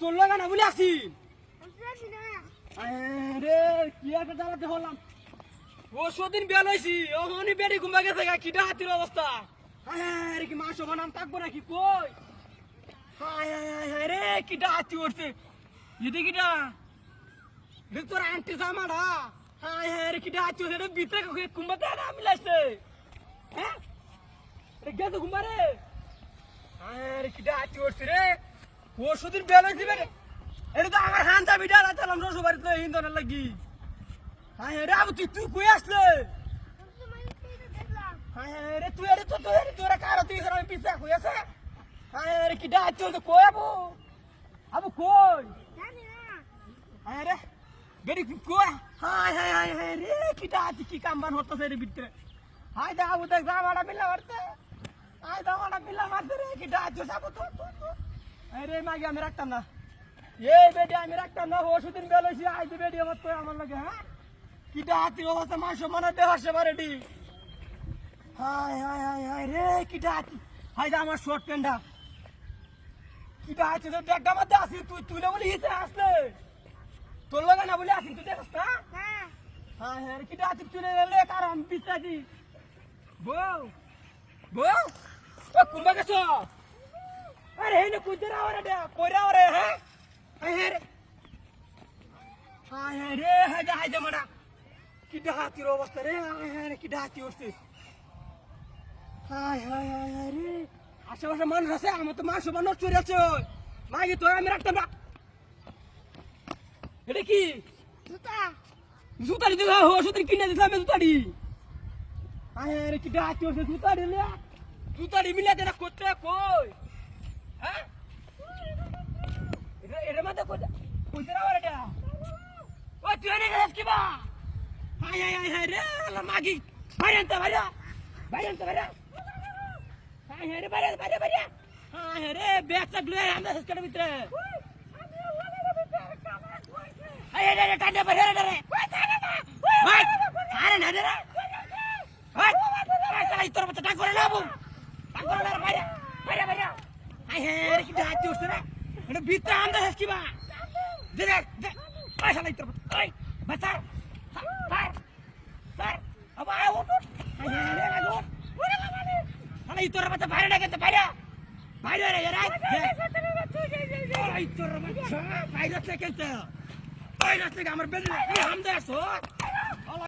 তোর রে কি একটা দাঁড়াতে হলাম ও সদিন বেল হয়েছি ওখানে বেড়ে ঘুমা গেছে কি ডাহাতির অবস্থা আরে, কি মাংস বানাম থাকব নাকি কই হায় হায় রে কি ডাহাতি উঠছে এটা কিটা তোর আন্টি জামাডা হায় হায় রে কিটা হাতি উঠছে ভিতরে কুম্বাতে না মিলাইছে হ্যাঁ রে গেছে ঘুমা রে হায় রে কিটা হাতি উঠছে রে ও সদিন বেল হয়েছি রে এটা তো আমার হান চাবি ডালা চালাম রসবাড়ি তো ইন্দনের লাগি হ্যাঁ রে আবু তুই তুই কই আসলে আমি হ্যাঁ রে তুই তো তুই আরে তোরা কারও তুই আমি পিছা কই আছে হ্যাঁ রে কি ডাক চল তো কই আবু আবু কই জানি না হ্যাঁ রে বেরি কই হাই হাই হাই হাই রে কি ডাক কি কাম বান হতো রে ভিতরে? হাই দা, আবু দেখ জামাড়া মিলা মারতে হাই জামাড়া মিলা মারতে রে কি ডাক চল আবু তো আরে মাগি, আমি রাখতাম না। এই বেডি আমি রাখতাম না, ওষুধের বেল হয়েছি আই দি বেডি আমার তো আমার লাগে হ্যাঁ? কি ডাক অবস্থা মাংস মানে দেওয়ার সে রেডি হাই হাই হাই হাই রে কি ডাক হাই দা, আমার শর্ট প্যান্টটা কি ডাক তো ব্যাগটা মধ্যে আসি তুই না বলে হিসে আসলে। তোর লাগে না বলে আসি তুই দেখছ না? হ্যাঁ। রে কি ডাক তুই লে কার আমি পিছাছি বউ বউ ও কুম্বা গেছ? আরে হে না কুজরা ওরে দে কইরা ওরে হ্যাঁ? হাই রে। হাই রে হাই দা হাই মারা। কি ডাহাতির অবস্থা রে রে কি ডাহাতি হাই হাই হাই হাই রে। আশেপাশে মানুষ আছে আমার তো মাংস বানানো চুরি আছে। মাগি তো আমি রাখতাম না। এটা কি? জুতা। জুতারি দিলা হো সুতরি কিনে দিলাম জুতারি হাই হাই রে কি ডাহাতি উঠছে জুতারি লে জুতারি মিলা দেনা করতে কই? হ্যাঁ? এটা এটা মাথা কই কই দেনা ওরে এটা। ও তুই এনে গেছিস কি বা? হাই হাই হাই রে আল্লাহ মাগি। বাইরে আনতে বাইরে। বাইরে আনতে বাইরে। হাই হাই রে বাইরে বাইরে বাইরে। হাই রে ব্যাগ চাকলু আমরা শেষ করে ভিতরে না বাইরে বাইরে বাইরে ওই বাচ্চা স্যার স্যার আবার আয় উঠ উঠ হাই হাই রে লাগো আরে তোর বাচ্চা বাইরে না কেতে বাইরে বাইরে রে রে আই তোর বাচ্চা বাইরে থেকে কেতে বাইরে থেকে আমার বেদনা কি হামদে আসো